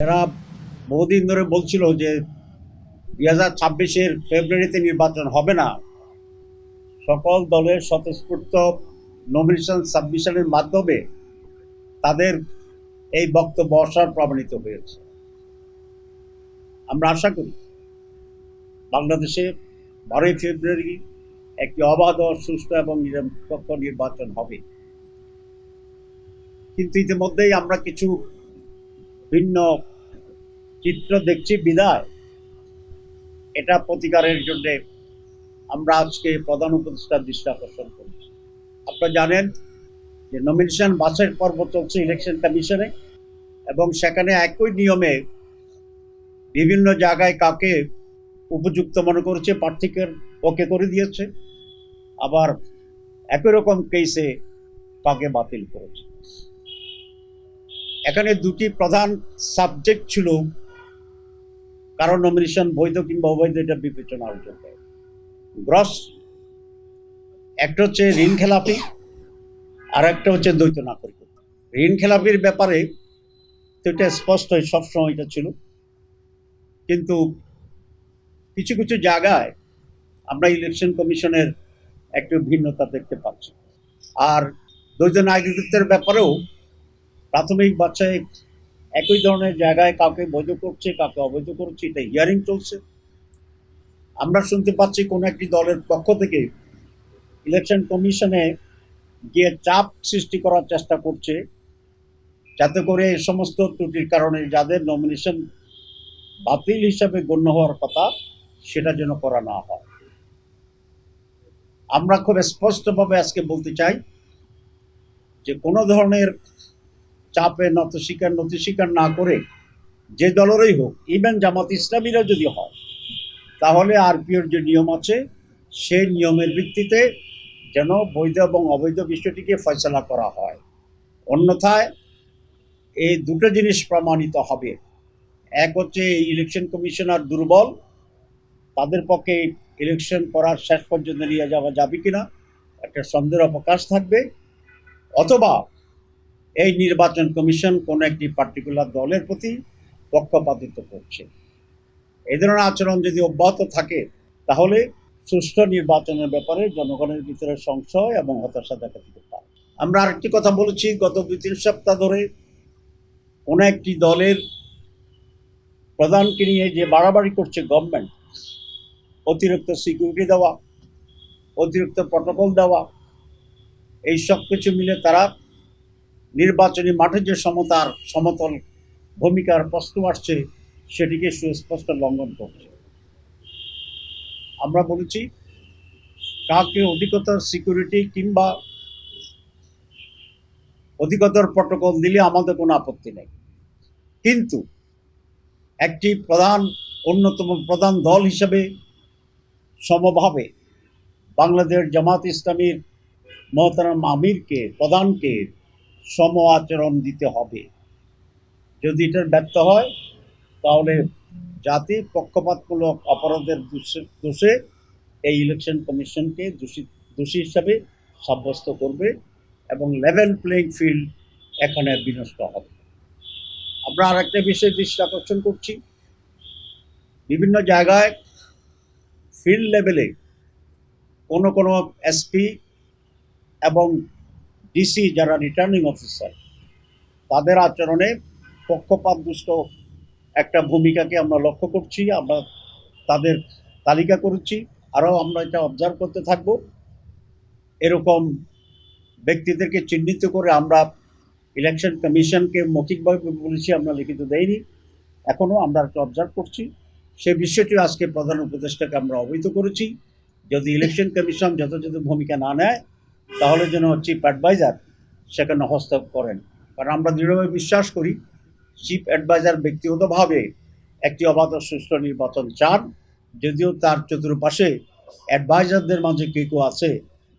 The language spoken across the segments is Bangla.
এরা বহুদিন ধরে বলছিল যে দুই হাজার ছাব্বিশের ফেব্রুয়ারিতে নির্বাচন হবে না, সকল দলের স্বতঃস্ফূর্ত নমিনেশন সাবমিশনের মাধ্যমে তাদের এই বক্তব্য অসার প্রমাণিত হয়েছে। আমরা আশা করি বাংলাদেশে বারোই ফেব্রুয়ারি একটি অবাধ সুস্থ এবং নিরপেক্ষ নির্বাচন হবে। কিন্তু ইতিমধ্যেই আমরা কিছু ভিন্ন চিত্র দেখছি বিদায়। এটা প্রতিকারের জন্য আমরা আজকে প্রধান উপদেষ্টার দৃষ্টি আকর্ষণ করছি। আপনারা জানেন যে নমিনেশন বাছাই পর্ব চলছে ইলেকশন কমিশনে এবং সেখানে একই নিয়মে বিভিন্ন জায়গায় কাকে উপযুক্ত মনে করেছে, প্রার্থীকে ওকে করে দিয়েছে। আবার একই রকম কেসে কাকে বাতিল করেছে। এখানে দুটি প্রধান সাবজেক্ট ছিল কারণ নমিনেশন বৈধ কিংবা অবৈধ, এটা বিবেচনা জন্য গ্রস একটা হচ্ছে ঋণ খেলাপি, আর একটা হচ্ছে দ্বৈত নাগরিক। ঋণ খেলাপির ব্যাপারে তো এটা স্পষ্ট সবসময় এটা ছিল। কিন্তু কিছু কিছু জায়গায় আমরা ইলেকশন কমিশনের একটু ভিন্নতা দেখতে পাচ্ছি। আর দ্বৈত নাগরিকত্বের ব্যাপারেও প্রাথমিক বাচ্চায় একই ধরনের জায়গায় কাউকে বৈধ করছে, কাউকে অবৈধ করছে এটা হিয়ারিং চলছে। আমরা শুনতে পাচ্ছি কোনো একটি দলের পক্ষ থেকে ইলেকশন কমিশনে গিয়ে চাপ সৃষ্টি করার চেষ্টা করছে, যাতে করে এই সমস্ত ত্রুটির কারণে যাদের নমিনেশন বাতিল হিসাবে গণ্য হওয়ার কথা, সেটা যেন করা না হয়। আমরা খুব স্পষ্টভাবে আজকে বলতে চাই যে কোনো ধরনের চাপে নত স্বীকার নতি স্বীকার না করে যে দলেরই হোক ইভেন জামাত ইসলামীরা যদি হয়, তাহলে আরপিওর যে নিয়ম আছে, সেই নিয়মের ভিত্তিতে যেন বৈধ এবং অবৈধ বিষয়টিকে ফয়সলা করা হয়। অন্যথায় এই দুটো জিনিস প্রমাণিত হবে। এক হচ্ছে ইলেকশন কমিশনার দুর্বল, তাদের পক্ষে ইলেকশন করার শেষ পর্যন্ত নিয়ে যাওয়া যাবে কিনা, একটা সন্দেহের অবকাশ থাকবে। অথবা এই নির্বাচন কমিশন কোনো একটি পার্টিকুলার দলের প্রতি পক্ষপাতিত্ব করছে। এই ধরনের আচরণ যদি অব্যাহত থাকে, তাহলে সুষ্ঠু নির্বাচনের ব্যাপারে জনগণের ভিতরে সংশয় এবং হতাশা দেখা দিতে পারে। আমরা আরেকটি কথা বলেছি, গত দুই তিন সপ্তাহ ধরে কোনো একটি দলের প্রধানকে নিয়ে যে বাড়াবাড়ি করছে গভর্নমেন্ট অতিরিক্ত সিকিউরিটি দেওয়া, অতিরিক্ত প্রটোকল দেওয়া, এই সব কিছু মিলে তারা নির্বাচনী মাঠে যে সমতার সমতল ভূমিকার প্রশ্ন আসছে, সেটিকে সুস্পষ্ট লঙ্ঘন করছে। আমরা বলেছি, কাউকে অধিকতর সিকিউরিটি কিংবা অধিকতর প্রটোকল দিলে আমাদের কোনো আপত্তি নেই। কিন্তু একটি প্রধান, অন্যতম প্রধান দল হিসেবে সমভাবে বাংলাদেশ জামাত ইসলামীর মহতারাম আমিরকে, প্রধানকে সম আচরণ দিতে হবে। যদি এটার ব্যর্থ হয়, তাহলে জাতি পক্ষপাতমূলক অপরাধের দোষে এই ইলেকশন কমিশনকে দোষী দোষী হিসাবে সাব্যস্ত করবে এবং লেভেল প্লেইং ফিল্ড এখানে বিনষ্ট হবে। আমরা আরেকটা বিষয়ে দৃষ্টি আকর্ষণ করছি। বিভিন্ন জায়গায় ফিল্ড লেভেলে কোনো কোনো এসপি এবং ডিসি যারা রিটার্নিং অফিসার তাদের আচরণে পক্ষপাত দুষ্ট একটা ভূমিকাকে আমরা লক্ষ্য করছি, আমরা তাদের তালিকা করছি, আরও আমরা এটা অবজার্ভ করতে থাকব। এরকম ব্যক্তিদেরকে চিহ্নিত করে আমরা ইলেকশন কমিশনকে মৌখিকভাবে বলেছি, আমরা লিখিত দেইনি। এখনও আমরা একটা অবজার্ভ করছি। সেই বিষয়টি আজকে প্রধান উপদেষ্টাকে আমরা অবহিত করেছি। যদি ইলেকশন কমিশন যথাযথ ভূমিকা না নেয় তাহলে যেন চিফ অ্যাডভাইজার সেখানে হস্তক্ষেপ করেন। কারণ আমরা দৃঢ়ভাবে বিশ্বাস করি চিফ অ্যাডভাইজার ব্যক্তিগতভাবে একটি অবাধ সুষ্ঠু নির্বাচন চান, যদিও তার চতুর্পাশে অ্যাডভাইজারদের মাঝে কেউ কেউ আছে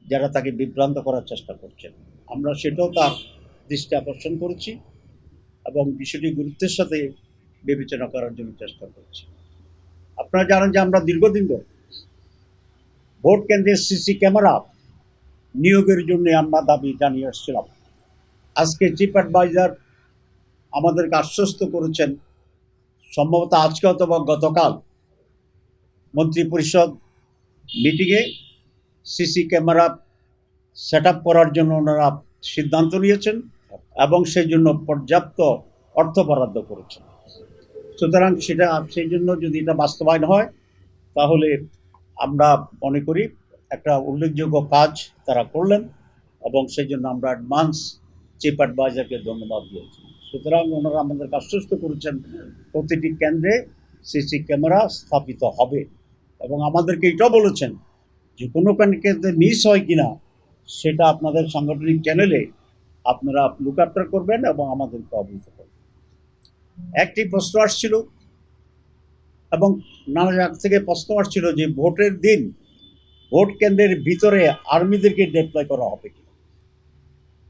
যারা তাকে বিভ্রান্ত করার চেষ্টা করছেন। আমরা সেটাও তার দৃষ্টি আকর্ষণ করেছি এবং বিষয়টি গুরুত্বের সাথে বিবেচনা করার জন্য চেষ্টা করছি। আপনারা জানেন যে আমরা দীর্ঘদিন ধরে ভোট কেন্দ্রের সিসি ক্যামেরা নিয়োগের জন্য আমরা দাবি জানিয়ে আসছিলাম। আজকে চিফ অ্যাডভাইজার আমাদেরকে আশ্বস্ত করেছেন, সম্ভবত আজকে অথবা গতকাল মন্ত্রী পরিষদ মিটিংয়ে সিসি ক্যামেরা সেট আপ করার জন্য ওনারা সিদ্ধান্ত নিয়েছেন এবং সেই জন্য পর্যাপ্ত অর্থ বরাদ্দ করেছেন। সুতরাং সেটা সেই জন্য যদি এটা বাস্তবায়ন হয়, তাহলে আমরা মনে করি একটা উল্লেখযোগ্য কাজ তারা করলেন এবং সেই জন্য আমরা অ্যাডভান্স চিফ অ্যাডভাইজারকে ধন্যবাদ দিয়েছি। সুতরাং ওনারা আমাদেরকে আশ্বস্ত করেছেন। প্রতিটি কেন্দ্রে সিসি ক্যামেরা স্থাপিত হবে এবং আমাদেরকে এটাও বলেছেন যে কোনো কেন্দ্রে মিস হয় কি না সেটা আপনাদের সাংগঠনিক চ্যানেলে আপনারা লুক আফটার করবেন এবং আমাদেরকে অবহিত করবেন। একটি প্রশ্ন আসছিল এবং নানা জায়গা থেকে প্রশ্ন আসছিল যে ভোটের দিন ভোট কেন্দ্রের ভিতরে আর্মিদেরকে ডিপ্লয় করা হবে কিনা?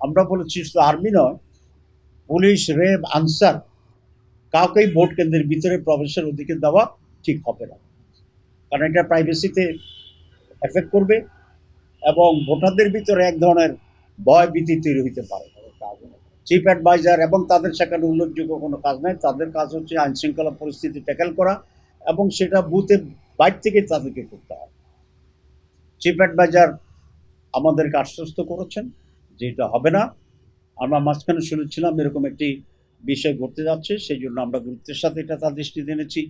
আমরা বলেছি শুধু আর্মি নয়, পুলিশ রেব আনসার, কাউকেই ভোট কেন্দ্রের ভিতরে প্রবেশের অধিকার দেওয়া ঠিক হবে না। কারণ এটা প্রাইভেসিতে এফেক্ট করবে এবং ভোটারদের ভিতরে এক ধরনের ভয় ভীতি তৈরি হইতে পারে। চিফ অ্যাডভাইজার এবং তাদের সেখানে উল্লেখযোগ্য কোনো কাজ নাই। তাদের কাজ হচ্ছে আইনশৃঙ্খলা পরিস্থিতি ট্যাকেল করা এবং সেটা বুথে বাইর থেকে তাদেরকে করতে হয় চিফ অ্যাডভাইজার আমাদেরকে আশ্বস্ত করেছেন যে এটা হবে না। আমরা মাঝখানে শুনেছিলাম এরকম একটি বিষয় ঘটতে যাচ্ছে, সেই জন্য আমরা গুরুত্বের সাথে এটা তার দৃষ্টিতে এনেছি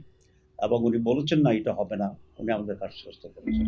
এবং উনি বলেছেন, না, এটা হবে না। উনি আমাদেরকে আশ্বস্ত করেছেন।